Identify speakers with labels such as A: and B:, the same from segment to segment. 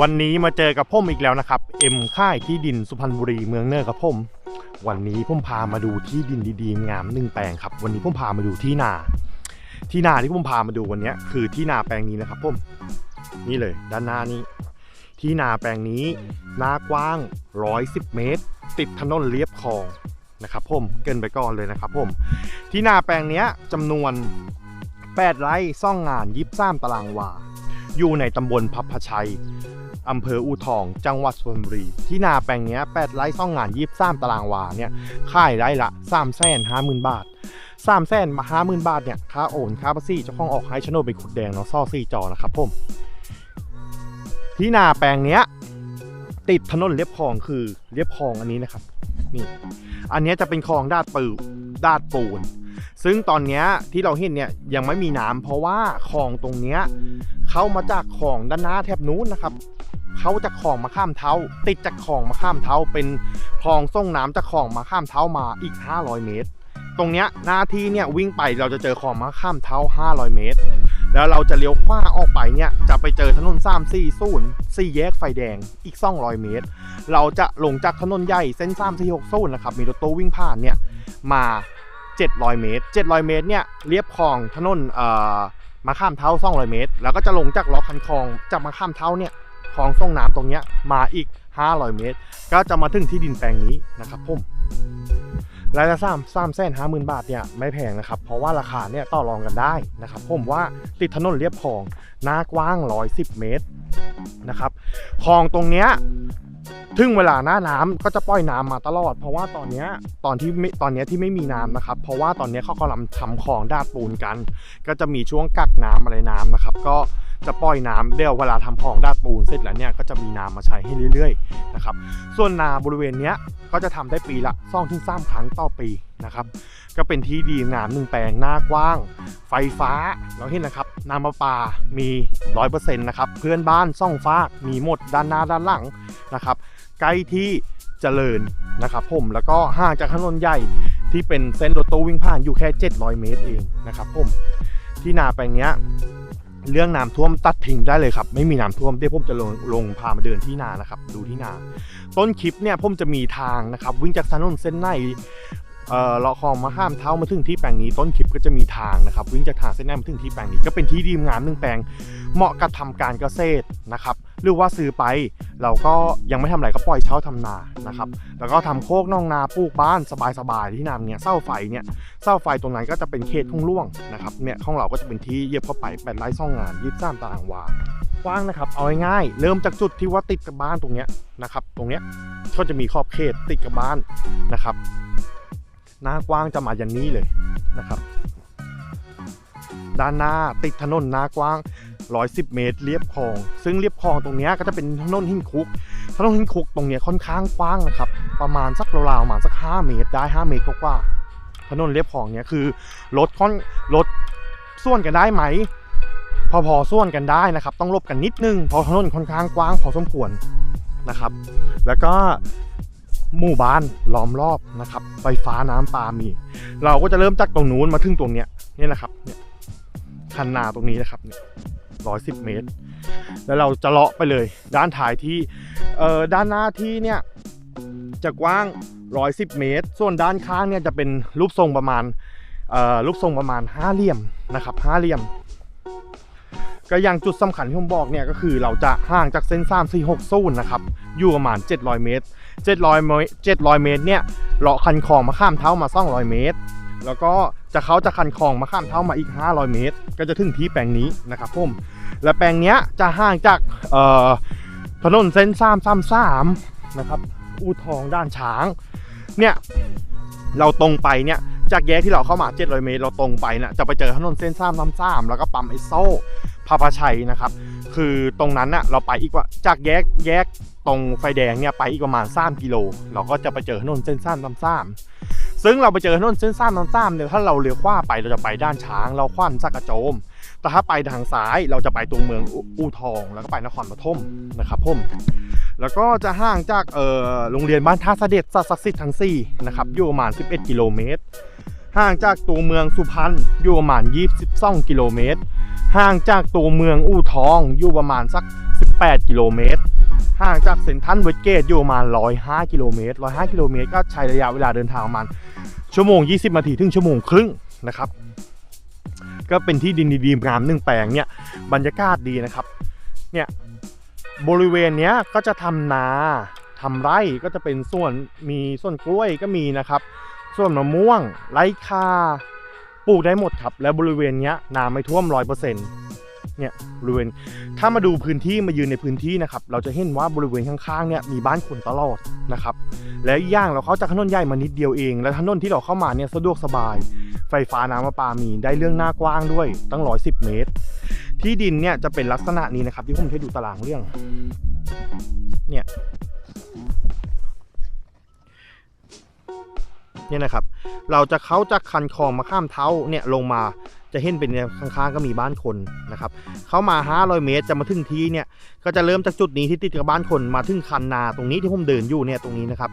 A: วันนี้มาเจอกับผมอีกแล้วนะครับ เอ็มค่ายที่ดินสุพรรณบุรีเมืองเนอร์ครับผมวันนี้ผมพามาดูที่ดินดีๆงามหนึ่งแปลงครับ วันนี้ผมพามาดูที่นา ที่นาที่ผมพามาดูวันนี้คือที่นาแปลงนี้นะครับผมนี่เลย ด้านหน้านี้ ที่นาแปลงนี้หน้ากว้าง 110 เมตร ติดถนนเลียบคลองนะครับผมเกินไปก่อนเลยนะครับผมที่นาแปลงนี้จำนวน 8 ไร่ซ่องงานยิบซ้ามตารางวาอยู่ในตำบลพับพชัย อำเภออูทอง จังหวัดสุพรรณบุรี ที่นาแปลงนี้ย8ไร่ซ่องงานยิบซ้ามตารางวาเนี่ยค่ายไร่ละ3แสนห้าหมื่นบาท3แสนมาห้าหมื่นบาทเนี่ยค่าโอนค่าภาษีเจ้าของออกให้ชโนดเป็นขุดแดงเนาะซ่อซี่จอนะครับผมที่นาแปลงนี้ติดถนนเลียบคลองคือเลียบคลองอันนี้นะครับนี่อันนี้จะเป็นคลองดาดปูดาดปูน ซึ่งตอนนี้ที่เราเห็นเนี่ยยังไม่มีน้ำเพราะว่าคลองตรงเนี้ยเข้ามาจากคลองด้านหน้าแถบนู้นนะครับเขาจากคลองมาข้ามเท้า ติดจากคลองมาข้ามเท้า เป็นคลองส่งน้ำจากคลองมาข้ามเท้ามาอีก 500 เมตร ตรงเนี้ยหน้าที่เนี่ยวิ่งไปเราจะเจอคลองมาข้ามเท้า 500 เมตร แล้วเราจะเลี้ยวขวาออกไปเนี่ยจะไปเจอถนน3 4 0 4แยกไฟแดงอีก 200 เมตร เราจะลงจากถนนใหญ่เส้น3 4 6 0นะครับมีรถตู้วิ่งผ่านเนี่ยมา 700 เมตร 700 เมตรเนี่ยเรียบคลองถนนเอ่อมาข้ามเท้า200 เมตร แล้วก็จะลงจากล้อคันคลองจากมาข้ามเท้าเนี่ยคลองส่งน้ำตรงเนี้ยมาอีก 500 เมตร ก็จะมาถึงที่ดินแปลงนี้นะครับผมรายละสามสามแสนห้าหมื่นบาทเนี่ยไม่แพงนะครับ เพราะว่าราคาเนี่ยต่อรองกันได้นะครับผมว่าติดถนนเรียบคลองหน้ากว้าง 110 เมตรนะครับคลองตรงเนี้ย ถึงเวลาหน้าน้ำก็จะปล่อยน้ำมาตลอด เพราะว่าตอนนี้ตอนที่ตอนนี้ที่ไม่มีน้ำนะครับ เพราะว่าตอนนี้เขากำลังทำคลองดาดปูนกัน ก็จะมีช่วงกักน้ำอะไรน้ำนะครับ ก็ จะปล่อยน้ำเดี๋ยวเวลาทำคลองด้าดปูนเสร็จแล้วเนี่ยก็จะมีน้ำมาใช้ให้เรื่อยๆนะครับส่วนนาบริเวณเนี้ยก็จะทำได้ปีละ2องถึงสครั้งต่อปีนะครับก็เป็นที่ดีงามหนึ่งแปลงหน้ากว้าง ไฟฟ้าเราเห็นนะครับน้ำประปามี100%นะครับเพื่อนบ้านซ่องฟ้ามีหมดด้านหน้าด้านหลังนะครับใกล้ที่เจริญนะครับผมแล้วก็ห่างจากถนนใหญ่ที่เป็นเส้นรถตู้วิ่งผ่านอยู่แค่ 700 เมตรเองนะครับผมที่นาแปลงนี้ เรื่องน้ำท่วมตัดทิ้งได้เลยครับ ไม่มีน้ำท่วมเดี๋ยวผมจะลงลงพามาเดินที่นานะครับ ดูที่นา ต้นคลิปเนี่ยผมจะมีทางนะครับ วิ่งจากถนนเส้นใน เอ่อเลาะคลองมาห้ามเท้ามาถึงที่แปลงนี้ต้นคลิปก็จะมีทางนะครับวิ่งจากทางเส้นในมาถึงที่แปลงนี้ก็เป็นที่ดีงามหนึ่งแปลงเหมาะกับทำการเกษตรนะครับหรือว่าซื้อไป เราก็ยังไม่ทำอะไรก็ปล่อยเช่าทำนานะครับแล้วก็ทำโคกน่องนาปลูกบ้านสบายๆที่นำเนี่ยเสาไฟเนี่ยเสาไฟตรงนั้นก็จะเป็นเขตทุ่งร่วงนะครับเนี่ยของเราก็จะเป็นที่เย็บเข้าไปแปดไร่ซ่องงานยี่สิบสามตารางวากว้างนะครับเอาง่ายๆเริ่มจากจุดที่ว่าติดกับบ้านตรงเนี้ยนะครับตรงเนี้ยก็จะมีขอบเขตติดกับบ้านนะครับ หน้ากว้างจะมาอยันนี้เลยนะครับ ด้านหน้าติดถนนหน้ากว้าง 110 เมตรเรียบคลอง ซึ่งเรียบคลองตรงนี้ก็จะเป็นถนนหินคุก ถนนหินคุกตรงนี้ค่อนข้างกว้างนะครับ ประมาณสักราวๆประมาณสัก 5 เมตรได้ 5 เมตรกว่าๆถนนเรียบคลองเนี้ยคือรถค่อนรถส่วนกันได้ไหม พอพอส่วนกันได้นะครับ ต้องลบกันนิดนึงเพราะถนนค่อนข้างกว้างพอสมควรนะครับ แล้วก็ หมู่บ้านล้อมรอบนะครับไฟฟ้าน้ำปลามี เราก็จะเริ่มจากตรงนู้นมาถึงตรงเนี้ยนี่นะครับเนี่ยคันนาตรงนี้นะครับเนี่ยร้อยสิบเมตร แล้วเราจะเลาะไปเลย ด้านท้ายที่เอ่อด้านหน้าที่เนี่ยจะกว้าง 110 เมตร ส่วนด้านข้างเนี่ยจะเป็นรูปทรงประมาณรูปทรงประมาณห้าเหลี่ยมนะครับห้าเหลี่ยม ก็อย่างจุดสำคัญที่ผมบอกเนี่ยก็คือเราจะห่างจากเส้น3 4 6ศูนนะครับ อยู่ประมาณ 700 เมตร 700 เมตร 700 เมตรเนี่ยเลาะคันคลองมาข้ามเท้ามา200 เมตร แล้วก็จะเขาจะคันคลองมาข้ามเท้ามาอีก 500 เมตร ก็จะถึงที่แปลงนี้นะครับผมและแปลงเนี้ยจะห่างจากถนนเส้นสามสามสามนะครับอูทองด้านช้างเนี่ยเราตรงไปเนี่ยจากแยกที่เราเข้ามา 700 เมตร เราตรงไปเนี่ยจะไปเจอถนนเส้นสามสามสามแล้วก็ปั๊มไอโซ พาพาชัยนะครับ คือตรงนั้นน่ะเราไปอีกว่าจากแยกแยกตรงไฟแดงเนี่ยไปอีกประมาณ3กิโลเราก็จะไปเจอถนนเส้นสามสามสามซึ่งเราไปเจอถนนเส้นสามสามสามเนี่ยถ้าเราเลี้ยวขวาไปเราจะไปด้านช้าง เราขวัญสักกระโจม แต่ถ้าไปทางซ้ายเราจะไปตัวเมืองอูอูทอง แล้วก็ไปนครปฐมนะครับผมแล้วก็จะห่างจากเอ่อโรงเรียนบ้านท่าเสด็จสัตว์ศักดิ์สิทธิ์ทั้ง4นะครับอยู่ประมาณ 11 กิโลเมตรห่างจากตัวเมืองสุพรรณอยู่ประมาณ 22 กิโลเมตร ห่างจากตัวเมืองอู่ทองอยู่ประมาณสัก 18 กิโลเมตร ห่างจากเซนทันเวสเกตอยู่ประมาณ 105 กิโลเมตร 105 กิโลเมตรก็ใช้ระยะเวลาเดินทางประมาณชั่วโมง 20 นาทีถึงชั่วโมงครึ่งนะครับ ก็เป็นที่ดินดีๆงามหนึ่งแปลงเนี่ยบรรยากาศดีนะครับ เนี่ยบริเวณเนี้ยก็จะทำนาทำไร่ก็จะเป็นส่วนมีส่วนกล้วยก็มีนะครับ ส่วนมะม่วงไร่คา ปลูกได้หมดครับ และบริเวณเนี้ยน้ำไม่ท่วมร้อยเปอร์เซ็นต์เนี่ยบริเวณ ถ้ามาดูพื้นที่มายืนในพื้นที่นะครับ เราจะเห็นว่าบริเวณข้างๆเนี่ยมีบ้านคนตลอดนะครับ และย่างเราเข้าจากถนนใหญ่มานิดเดียวเอง และถนนที่เราเข้ามาเนี่ยสะดวกสบาย ไฟฟ้าน้ำประปามีได้เรื่องหน้ากว้างด้วยตั้ง110เมตร ที่ดินเนี่ยจะเป็นลักษณะนี้นะครับที่ผมให้ดูตารางเรื่อง เนี่ย เนี่ยนะครับ เราจะเขาจากคันคลองมาข้ามเท้าเนี่ยลงมาจะเห็นเป็นข้างๆก็มีบ้านคนนะครับ เข้ามา 500 เมตรจะมาถึงทีเนี่ย ก็จะเริ่มจากจุดนี้ที่ติดกับบ้านคนมาถึงคันนาตรงนี้ที่ผมเดินอยู่เนี่ยตรงนี้นะครับ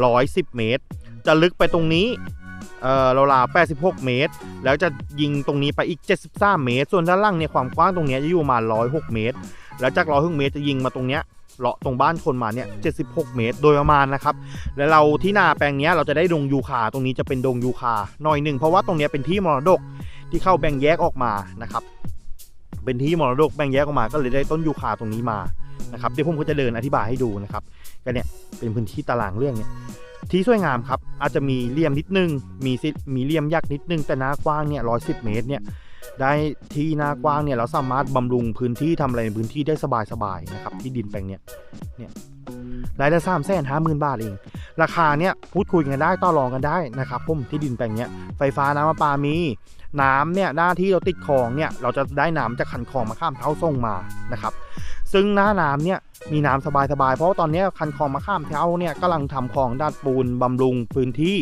A: 110 เมตร จะลึกไปตรงนี้เอ่อราวๆ86 เมตร แล้วจะยิงตรงนี้ไปอีก 73 เมตร ส่วนด้านล่างเนี่ยความกว้างตรงนี้จะอยู่ประมาณ106 เมตร แล้วจาก106เมตรจะยิงมาตรงเนี้ย เลาะตรงบ้านคนมาเนี่ย 76 เมตร โดยประมาณนะครับ แล้วเราที่นาแปลงนี้เราจะได้ดงยูคา ตรงนี้จะเป็นดงยูคาหน่อยหนึ่งเพราะว่าตรงนี้เป็นที่มรดกที่เข้าแบ่งแยกออกมานะครับ เป็นที่มรดกแบ่งแยกออกมา ก็เลยได้ต้นยูคาตรงนี้มานะครับเดี๋ยวผมก็จะเดินอธิบายให้ดูนะครับก็เนี่ยเป็นพื้นที่ตารางเรื่องเนี่ยที่สวยงามครับอาจจะมีเหลี่ยมนิดนึงมีซิมีเหลี่ยมยักษ์นิดนึงแต่หน้ากว้างเนี่ยร้อยสิบเมตรเนี่ย ได้ที่หน้ากว้างเนี่ยเราสามารถบำรุงพื้นที่ทำอะไรในพื้นที่ได้สบายๆนะครับที่ดินแปลงเนี่ยเนี่ยรายได้สามแสนห้าหมื่นบาทเอง ราคาเนี่ยพูดคุยกันได้ต่อรองกันได้นะครับพุ่มที่ดินแปลงเนี้ยไฟฟ้าน้ำประปามีน้ำเนี่ยหน้าที่เราติดคลองเนี่ยเราจะได้น้ำจากขันคลองมาข้ามเท้าส่งมานะครับ ซึ่งหน้าน้ำเนี่ยมีน้ำสบายๆ เพราะว่าตอนนี้คันคลองมาข้ามเท้าเนี่ยกำลังทำคลองด้านปูนบำรุงพื้นที่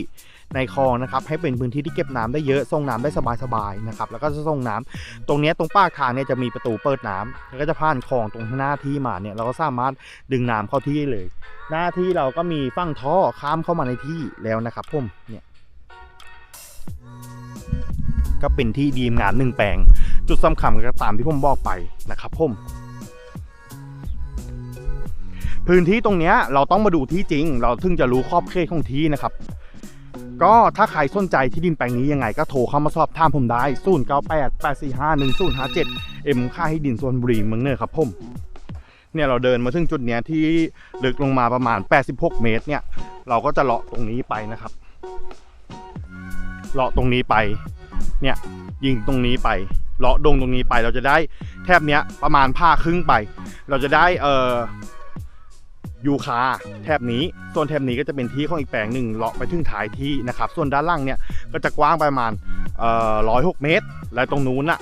A: ในคลองนะครับให้เป็นพื้นที่ที่เก็บน้ำได้เยอะส่งน้ำได้สบายๆนะครับแล้วก็จะส่งน้ำตรงนี้ตรงป้ากทางเนี่ยจะมีประตูเปิดน้ำแล้วก็จะผ่านคลองตรงหน้าที่มาเนี่ยเราก็สามารถดึงน้ำเข้าที่เลย หน้าที่เราก็มีฟั่งท่อข้ามเข้ามาในที่แล้วนะครับผมเนี่ยก็เป็นที่ดีมงามหนึ่งแปลง จุดสำคัญก็ตามที่ผมบอกไปนะครับผม พื้นที่ตรงนี้เราต้องมาดูที่จริง เราถึงจะรู้ขอบเขตของที่นะครับ ก็ถ้าใครสนใจที่ดินแปลงนี้ยังไงก็โทรเข้ามาสอบถามผมได้ 0 9 8 8 4 5 1 0 5 7 เอ็มค่าให้ดินส่วนบุรีเมืองเนอร์ครับผมเนี่ยเราเดินมาถึงจุดเนี้ยที่ลึกลงมาประมาณ 86 เมตรเนี่ย เราก็จะเลาะตรงนี้ไปนะครับ เลาะตรงนี้ไป เนี่ยยิงตรงนี้ไป เลาะดงตรงนี้ไปเราจะได้แทบเนี้ยประมาณผ้าครึ่งไป เราจะได้เอ่อ ยูคาแถบนี้ส่วนแถบนี้ก็จะเป็นที่ของอีกแปลงหนึ่งเลาะไปถึงท้ายที่นะครับ ส่วนด้านล่างเนี่ยก็จะกว้างประมาณร้อยหกเมตร และตรงนู้นน่ะ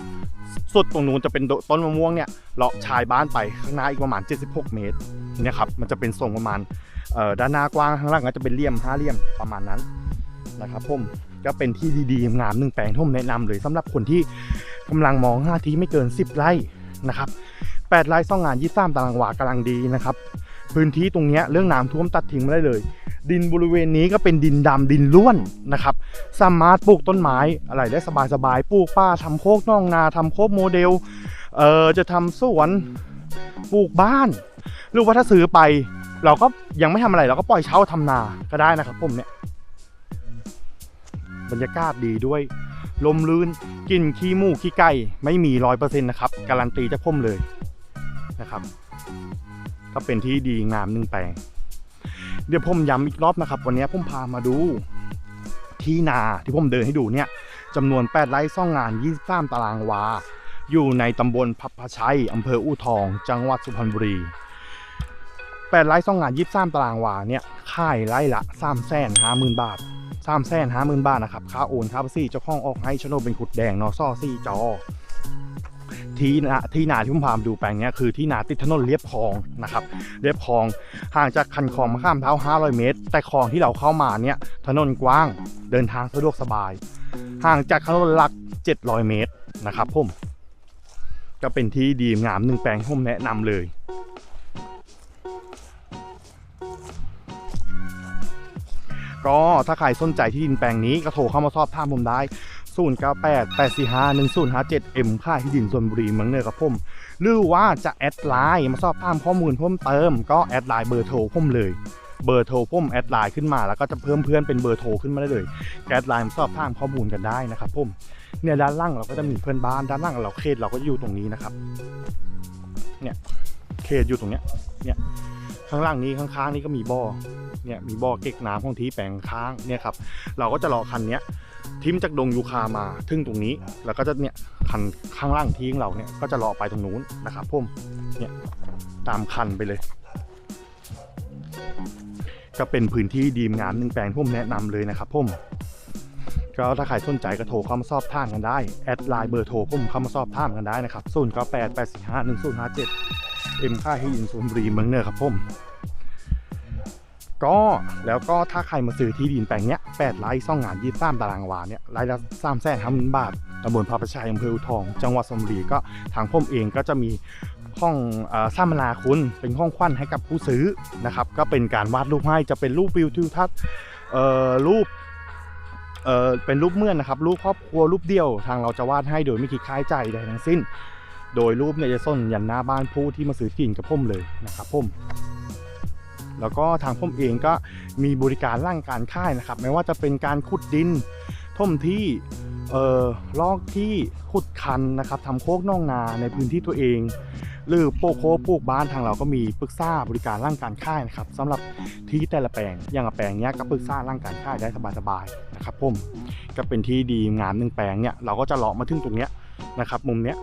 A: สุดตรงนู้นจะเป็นต้นมะม่วงเนี่ยเลาะชายบ้านไปข้างหน้าอีกประมาณ 76 เมตรเนี่ยครับมันจะเป็นทรงประมาณด้านหน้ากว้างข้างล่างก็จะเป็นเหลี่ยมห้าเหลี่ยมประมาณนั้นนะครับผมก็เป็นที่ดีๆงามหนึ่งแปลงที่ผมแนะนำเลยสำหรับคนที่กำลังมองหาที่ไม่เกิน 10 ไร่นะครับ8ไร่ซ่องงาน23ตารางวากำลังดีนะครับ พื้นที่ตรงนี้เรื่องน้ำท่วมตัดทิ้งไม่ได้เลย ดินบริเวณนี้ก็เป็นดินดำดินล้วนนะครับ สามารถปลูกต้นไม้อะไรได้สบายๆปลูกป่าทำโคกน่องนาทำโคกโมเดลเอ่อจะทำสวนปลูกบ้านหรือว่าถ้าซื้อไป เราก็ยังไม่ทำอะไรเราก็ปล่อยเช่าทำนาก็ได้นะครับผมเนี่ยบรรยากาศดีด้วยลมลื่นกลิ่นขี้มูกขี้ไก่ไม่มีร้อยเปอร์เซ็นต์นะครับ การันตีจากผมเลยนะครับ ก็เป็นที่ดีงามหนึ่งแปลงเดี๋ยวผมย้ำอีกรอบนะครับ วันนี้ผมพามาดูที่นาที่ผมเดินให้ดูเนี่ยจำนวน 8 ไร่ซ่องงาน 23 ตารางวา อยู่ในตำบลพับพชัยอำเภออู่ทอง จังหวัดสุพรรณบุรี 8 ไร่ซ่องงาน 23 ตารางวาเนี่ยค่ายไร่ละ3แสนห้าหมื่นบาท3แสนห้าหมื่นบาทนะครับ ค่าโอนค่าภาษีเจ้าของออกให้ชโนเป็นขุดแดงนอซ่อซี่จอ ที่นาที่นาที่ผมพามาดูแปลงนี้คือที่นาติดถนนเลียบคลองนะครับเลียบคลองห่างจากคันคลองมาข้ามเท้า 500 เมตร แต่คลองที่เราเข้ามาเนี่ยถนนกว้างเดินทางสะดวกสบาย ห่างจากถนนหลัก 700 เมตรนะครับผมก็เป็นที่ดีงามหนึ่งแปลงที่ผมแนะนำเลยก็ถ้าใครสนใจที่ดินแปลงนี้ก็โทรเข้ามาสอบถามผมได้ 098 845 1057 M ค่ายที่ดินส่วนบุรีเมืองเนอครับผม หรือว่าจะแอดไลน์มาสอบถามข้อมูลเพิ่มเติมก็แอดไลน์เบอร์โทรผมเลยเบอร์โทรผมแอดไลน์ขึ้นมาแล้วก็จะเพิ่มเพื่อนเป็นเบอร์โทรขึ้นมาได้เลยแอดไลน์มาสอบถามข้อมูลกันได้นะครับผมเนี่ยด้านล่างเราก็จะมีเพื่อนบ้านด้านล่างเราเขตเราก็จะอยู่ตรงนี้นะครับ เนี่ยเขตอยู่ตรงเนี้ยเนี่ยข้างล่างนี้ข้างๆ นี้ก็มีบ่อเนี่ยมีบ่อเก็กน้ำของที่แปลงข้างเนี่ยครับเราก็จะรอคันเนี้ย ทิมจากดงยูคามาถึงตรงนี้ แล้วก็จะเนี่ยคันข้างล่างที่ของเราเนี่ยก็จะรอไปตรงนู้นนะครับผมเนี่ยตามคันไปเลย ก็เป็นพื้นที่ดีมงามหนึ่งแปลงที่มแนะนำเลยนะครับผมก็ถ้าใครสนใจก็โทรเข้ามาสอบถามกันได้แอดไลน์เบอร์โทรผมเข้ามาสอบถามกันได้นะครับ0 9 8 8 4 5 1 0 5 7เอ็มค่าให้ยินซูนบุรีเมืองเนอร์ครับผม ก็แล้วก็ถ้าใครมาซื้อที่ดินแปลงเนี้ย8ไร่ซ่องงานยี่สามตารางวาเนี่ยไร่ละสามแสนห้าหมื่นบาทตำบลพระประชัยอำเภออูทอง จังหวัดสระบุรีก็ทางผมเองก็จะมีห้องอสร้างมนาคุณเป็นห้องควันให้กับผู้ซื้อนะครับ ก็เป็นการวาดรูปให้จะเป็นรูปวิวทิวทัศน์เอ่อรูปเอ่อเป็นรูปเมื่อนนะครับรูปครอบครัวรูปเดียวทางเราจะวาดให้โดยไม่คิดค่าใช้จ่ายใดทั้งสิ้น โดยรูปเนี่ยจะส่งยันหน้าบ้านผู้ที่มาซื้อที่ดินกับผมเลยนะครับผม แล้วก็ทางผมเองก็มีบริการร่างการค่ายนะครับ ไม่ว่าจะเป็นการขุดดินท่มที่เอ่อลอกที่ขุดคันนะครับทำโคกน่องนาในพื้นที่ตัวเอง หรือโปกโคปลูกบ้านทางเราก็มีปรึกษาบริการร่างการค่ายนะครับสำหรับที่แต่ละแปลงอย่างแปลงเนี้ยก็ปรึกษาร่างการค่ายได้สบายๆนะครับผมก็เป็นที่ดีงามหนึ่งแปลงเนี่ยเราก็จะเลาะมาถึงตรงเนี้ยนะครับ มุมเนี้ย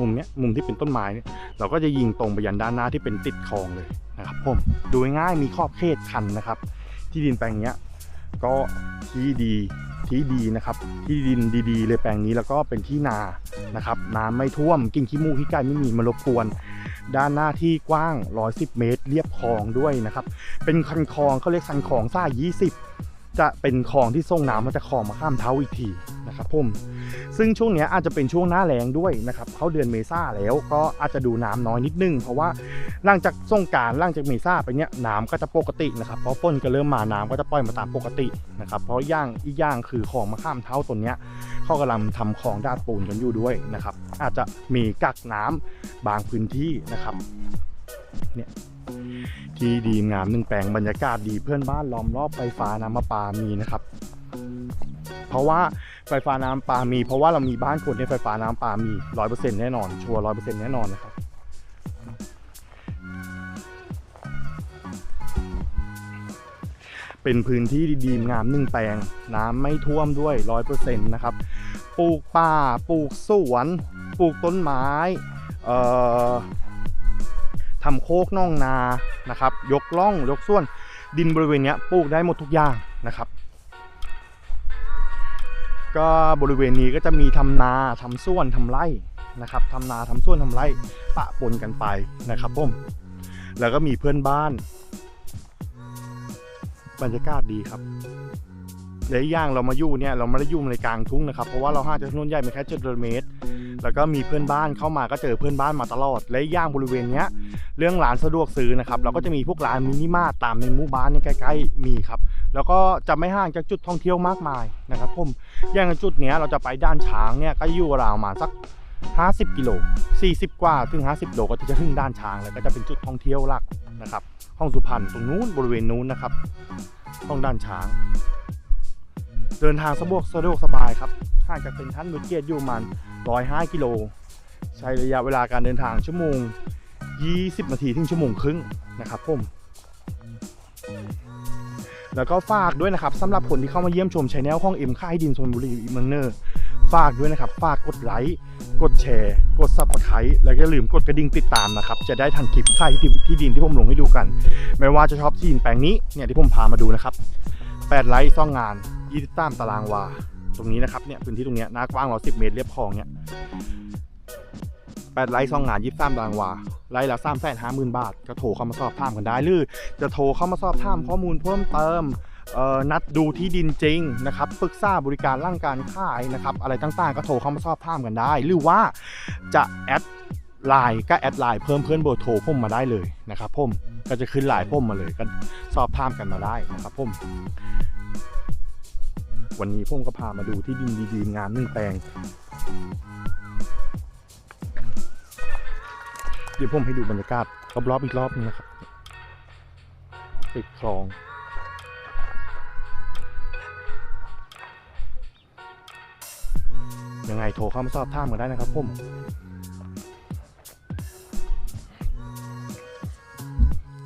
A: มุมเนี้ยมุมที่เป็นต้นไม้เนี่ยเราก็จะยิงตรงไปยันด้านหน้าที่เป็นติดคลองเลย ผมดูง่ายมีขอบเขตคันนะครับ ที่ดินแปลงนี้ก็ที่ดีที่ดีนะครับ ที่ดินดีๆ เลยแปลงนี้แล้วก็เป็นที่นานะครับ น้ำไม่ท่วมกิ่งขี้มูกขี้ไก่ไม่มีมารบกวน ด้านหน้าที่กว้าง 110 เมตร เรียบคลองด้วยนะครับ เป็นคันคลองเขาเรียกคันคลองซ่า 20 จะเป็นคลองที่ส่งน้ำมาจากคลองมาข้ามเท้าอีกทีนะครับผมซึ่งช่วงนี้อาจจะเป็นช่วงหน้าแล้งด้วยนะครับเข้าเดือนเมษาแล้วก็อาจจะดูน้ำน้อยนิดนึง เพราะว่าหลังจากส่งการหลังจากเมษาไปเนี้ยน้ำก็จะปกตินะครับเพราะฝนก็เริ่มมาน้ำก็จะปล่อยมาตามปกตินะครับเพราะย่างอีกอย่างคือคลองมาข้ามเท้าตัวเนี้ยเขากำลังทำคลองดาดปูนกันอยู่ด้วยนะครับอาจจะมีกักน้ำบางพื้นที่นะครับเนี่ย ที่ดีงามหนึ่งแปลงบรรยากาศดีเพื่อนบ้านล้อมรอบไฟฟ้าน้ำประปามีนะครับ เพราะว่าไฟฟ้าน้ำปามี เพราะว่าเรามีบ้านคนในไฟฟ้าน้ำปามีร้อยเปอร์เซ็นต์แน่นอนชัวร์ร้อยเปอร์เซ็นต์แน่นอนนะครับเป็นพื้นที่ดีๆงามหนึ่งแปลง น้ำไม่ท่วมด้วยร้อยเปอร์เซ็นต์นะครับปลูกป่าปลูกสวน ปลูกต้นไม้เอ่อ ทำโคกน่องนานะครับ ยกล่องยกส่วนดินบริเวณนี้ปลูกได้หมดทุกอย่างนะครับก็บริเวณนี้ก็จะมีทำนาทำส่วนทำไร่นะครับทำนาทำส่วนทำไร่ปะปนกันไปนะครับผมแล้วก็มีเพื่อนบ้าน บรรยากาศดีครับและอย่างเรามาอยู่เนี่ยเราไม่ได้อยู่ในกลางทุ่งนะครับ เพราะว่าเราห่างจากถนนใหญ่มาแค่7เมตร แล้วก็มีเพื่อนบ้านเข้ามาก็เจอเพื่อนบ้านมาตลอด และย่างบริเวณเนี้ยเรื่องร้านสะดวกซื้อนะครับเราก็จะมีพวกร้านมินิมาร์ตามในหมู่บ้านเนี่ยใกล้ๆมีครับแล้วก็จะไม่ห่างจากจุดท่องเที่ยวมากมายนะครับผมอย่างจุดเนี้ยเราจะไปด้านช้างเนี่ยก็อยู่ราวมาสัก 50 กิโล 40 กว่าถึง 50โลก็จะถึงด้านช้างแล้วก็จะเป็นจุดท่องเที่ยวหลักนะครับห้องสุพรรณตรงนู้นบริเวณนู้นนะครับห้องด้านช้าง เดินทางสะดวกสะดวกสบายครับ ห่างจากเซ็นทรัลเวสเกตอยู่ประมาณ105 กิโล ใช้ระยะเวลาการเดินทางชั่วโมง 20 นาทีถึงชั่วโมงครึ่งนะครับผมแล้วก็ฝากด้วยนะครับสำหรับคนที่เข้ามาเยี่ยมชมช anel ห้องเอ็มค่ายดินชนบุรีเมืองเนอร์ฝากด้วยนะครับ ฝากกดไลค์ กดแชร์ กดซับสไครต์แล้วก็อย่าลืมกดกระดิ่งติดตามนะครับ จะได้ทันคลิปค่ายที่ที่ดินที่ผมลงให้ดูกัน ไม่ว่าจะชอบที่ดินแปลงนี้เนี่ยที่ผมพามาดูนะครับ 8ไร่ซ่องงาน20ตามตารางวา ตรงนี้นะครับเนี่ยพื้นที่ตรงเนี้ยหน้ากว้างเรา10เมตรเรียบคลองเนี่ย8ไร่ซองงาน23ตารางวาไร่ละ3 5 0 0 0 0บาท ก็โทรเข้ามาสอบถามกันได้หรือจะโทรเข้ามาสอบถามข้อมูลเพิ่มเติมเออนัดดูที่ดินจริงนะครับปรึกษาบริการร่างการขายนะครับ อะไรต่างๆ ก็โทรเข้ามาสอบถามกันได้ หรือว่าจะแอดไลน์ก็แอดไลน์เพิ่มเพื่อนเบอร์โทรผมมาได้เลยนะครับผมก็จะขึ้นไลน์ผมมาเลยก็สอบถามกันมาได้นะครับผม วันนี้พ่มก็พามาดูที่ดินดีๆงามหนึ่งแปลง เดี๋ยวผมให้ดูบรรยากาศรอบๆอีกรอบนึงนะครับติดคลองยังไงโทรเข้ามาสอบถามกันได้นะครับผม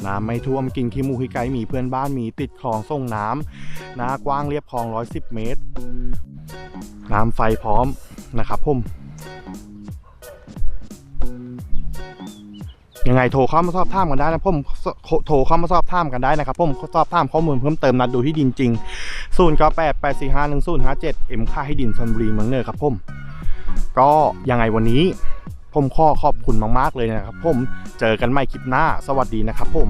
A: น้ำไม่ท่วมกินขี้มูกขี้ไก่มีเพื่อนบ้านมีติดคลองส่งน้ำนากว้างเรียบคลอง 110 เมตร น้ำไฟพร้อมนะครับผมยังไงโทรเข้ามาสอบถามกันได้นะผมโทรเข้ามาสอบถามกันได้นะครับผมสอบถามข้อมูลเพิ่มเติมนัดดูที่ดินจริง0 9 8 8 4 5 1 0 5 7เอ็มค่าให้ดินชนบุรีเมืองเนอร์ครับผมก็ยังไงวันนี้ ผมขอขอบคุณมากๆเลยนะครับผมเจอกันใหม่คลิปหน้า สวัสดีนะครับผม